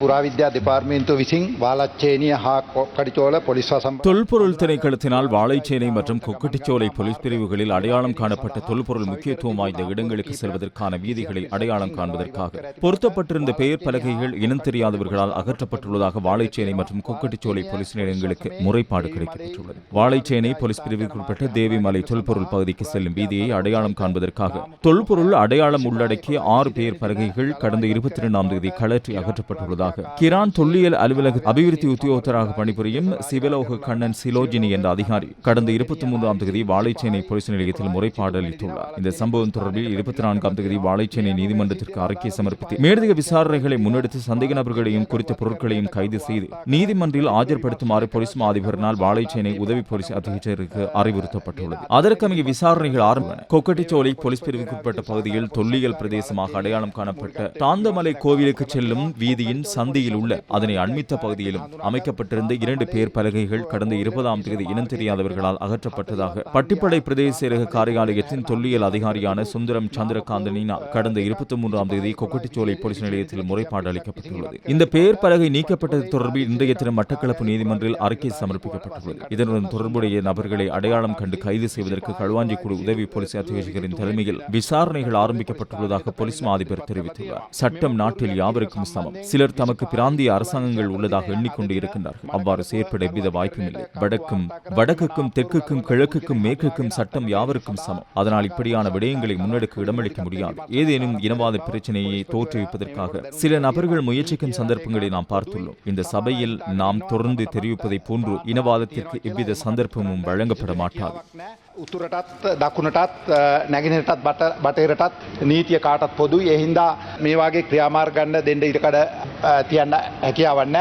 புராவித்யா department wheezing வாழச்சேனிய தொல்பொருள் திணைக்களத்தினால் வாழைச்சேனை மற்றும் Kokkadicholai police பிரிவுகளில் அடையாளம் காணப்பட்ட தொல்பொருள் முக்கியத்துவம் வாய்ந்த இடங்களுக்கு செல்வதற்கான வீதிகளில் அடையாளம் காண்பதற்காக. பொருத்தப்பட்டிருந்த பெயர் பலகைகள் இனம் தெரியாதவர்களால் அகற்றப்பட்டுள்ளதாக வாழைச்சேனை மற்றும் கொக்கட்டிச்சோலை போலீஸ் நிலையங்களுக்கு முறைப்பாடு கிடைக்கப்பட்டுள்ளது வாழைச்சேனை போலீஸ் பிரிவிற்குட்பட்ட தேவிமலை தொல்பொருள் பகுதிக்கு செல்லும் வீதியை அடையாளம் காண்பதற்காக தொல்பொருள் அடையாளம் உள்ளடக்கிய ஆறு பெயர் பலகைகள் கடந்த இருபத்தி இரண்டாம் தேதி கலற்றி அகற்றப்பட்டுள்ளதாக கிரான் தொல்லியல் அலுவலக அபிவிருத்தி உத்தியோகத்தராக பணிபுரியும் சிவலோக கண்ணன் சிலோஜினி என்ற அதிகாரி கடந்த இருபத்தி மூன்றாம் தேதி வாழைச்சேனை போலீஸ் நிலையத்தில் முறைப்பாடு அளித்துள்ளார். இந்த சம்பவம் தொடர்பில் இருபத்தி நான்காம் தேதி வாழைச்சேனை நீதிமன்றத்திற்கு அறிக்கை சமர்ப்பித்து மேலதிக விசாரணைகளை முன்னெடுத்து சந்தேக நபர்களையும் குறித்த பொருட்களையும் கைது செய்து நீதிமன்றில் ஆஜர்படுத்துமாறு போலீஸ் மாதிபரினால் வாழைச்சேனை உதவி போலீஸ் அத்தியட்சருக்கு அறிவுறுத்தப்பட்டுள்ளது. அதற்கமைய விசாரணைகள் ஆரம்பன கொக்கட்டிச்சோலை போலீஸ் பிரிவுக்குட்பட்ட பகுதியில் தொல்லியல் பிரதேசமாக அடையாளம் காணப்பட்ட தாந்தமலை கோவிலுக்கு செல்லும் வீதியின் சந்தியில் உள்ள அதனை அண்மித்த பகுதியிலும் அமைக்கப்பட்டிருந்த இரண்டு பேர் பலகைகள் கடந்த இருபதாம் தேதி இனம் தெரியாதவர்களால் அகற்றப்பட்டதாக பட்டிப்படை பிரதேச செயலக காரியாலயத்தின் தொல்லியல் அதிகாரியான சுந்தரம் சந்திரகாந்தனினால் கடந்த இருபத்தி மூன்றாம் தேதி கொக்கட்டிச்சோலை போலீஸ் நிலையத்தில் முறைப்பாடு அளிக்கப்பட்டுள்ளது. இந்த பெயர் பலகை நீக்கப்பட்டது தொடர்பில் இன்றைய தினம் மட்டக்களப்பு நீதிமன்றில் அறிக்கை சமர்ப்பிக்கப்பட்டுள்ளது. இதனுடன் தொடர்புடைய நபர்களை அடையாளம் கண்டு கைது செய்வதற்கு களுவாஞ்சிக்குழு உதவி போலீஸ் அத்தியட்சகரின் தலைமையில் விசாரணைகள் ஆரம்பிக்கப்பட்டுள்ளதாக போலீஸ் மாதிபர் தெரிவித்துள்ளார். சட்டம் நாட்டில் யாவருக்கும் சமம். சிலர் தமக்கு பிராந்திய அரசாங்கங்கள் உள்ளதாக எண்ணிக்கொண்டு இருக்கின்றார்கள் அவ்வாறு செயற்பட எவ்வித வாய்ப்புமில்லை வடக்கும் வடக்குக்கும் தெற்குக்கும் கிழக்குக்கும் மேற்குக்கும் சட்டம் யாவருக்கும் சமம் அதனால் இப்படியான விடயங்களை முன்னெடுக்க இடமளிக்க முடியாது ஏதேனும் இனவாத பிரச்சனையை தோற்றுவிப்பதற்காக சில நபர்கள் முயற்சிக்கும் சந்தர்ப்பங்களை நாம் பார்த்துள்ளோம் இந்த சபையில் நாம் தொடர்ந்து தெரிவிப்பதை போன்று இனவாதத்திற்கு எவ்வித சந்தர்ப்பமும் வழங்கப்பட மாட்டாது උතුරටත් දකුණටත් අ, නැගෙනටත් බට බටේරටත් නීතිය කාටත් පොදුයි එහින්දා මේ වගේ ක්‍රියාමාර්ගන්න දෙන්න ඉටකඩ තියන්න හැකියාවන්න